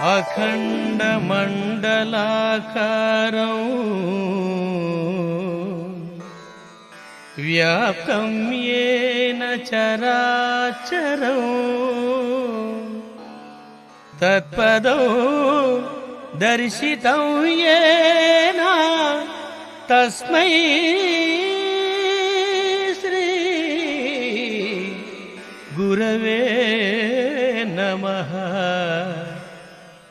अखण्डमण्डलाकारौ व्याप्तं येन चराचरौ। तत्पदौ दर्शितं येन तस्मै श्री गुरवे नमः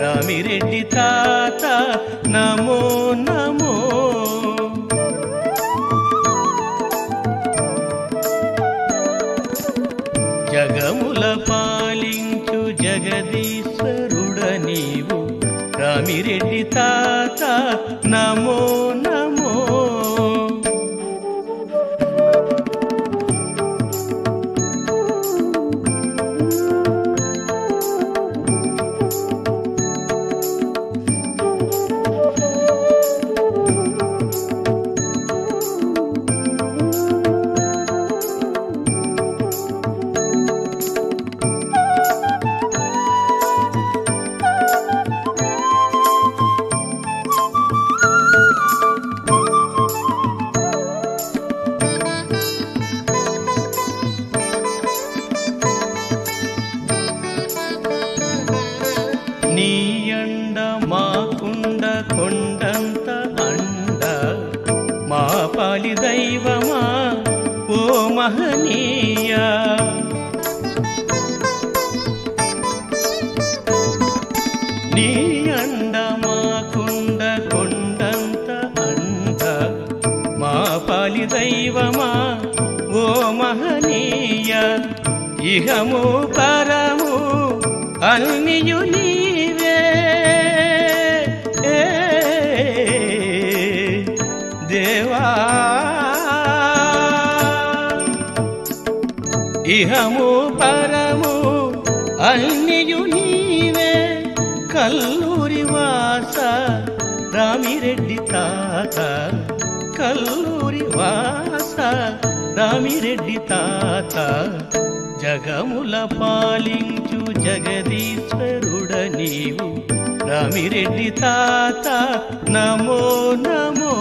రామిరెడ్డి తాత నమో నమో. జగముల పాలించు జగదీశ్వరుడ నీవు రామిరెడ్డి తాత నమో నమో. బలి దైవమా? ఓ మహనీయ. నీ అండ మాకుండ కొండంత అండ మా పాలి దైవమా? ఓ మహనీయ. ఇహము పరము అన్నియు నీవే ఇహము పరము అన్నియు నీవే కల్లూరి వాస రామిరెడ్డి తాత. కల్లూరి వాస రామిరెడ్డి తాత. జగముల పాలించు జగదీశ్వరుడ నీవు రామిరెడ్డి తాత. నమో నమో.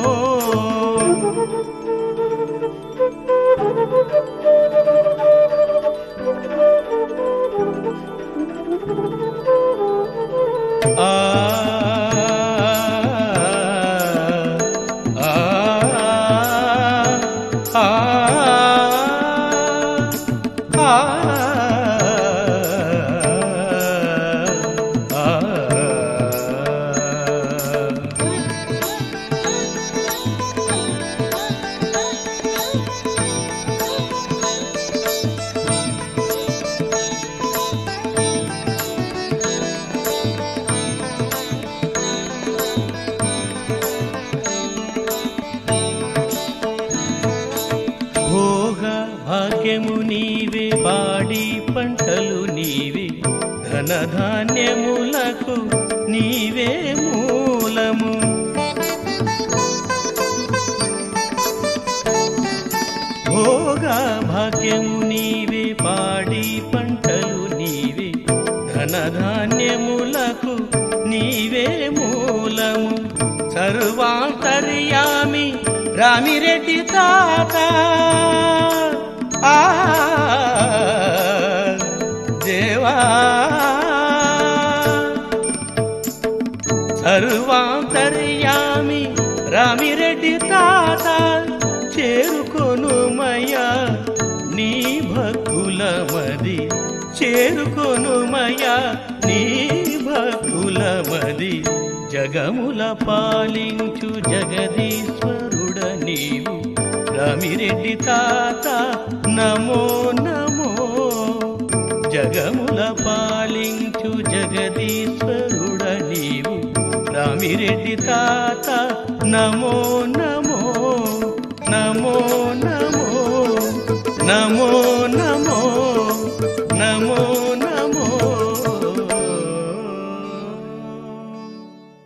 Ah. ధాన్యము నీవే పాడి పంటలు నీవే. ధనధాన్యములకు నీవే మూలము. భోగా భాగ్యము నీవే పాడి పంటలు నీవే. ధనధాన్యములకు నీవే మూలము. సర్వాంతర్యామి రామిరెడ్డి తాత. సర్వాంతర్యామి రామిరెడ్డి తాత చేరుకోను మయా నీ భక్తుల మది. చేరుకోను మయా నీ భక్తుల మది. జగముల పాలించు జగదీశ్వరుడ నీవు. రామిరెడ్డి తాత నమో నమో. జగముల పాలించు జగదీశ్వరు రామిరెడ్డి తాత నమో నమో నమో నమో నమో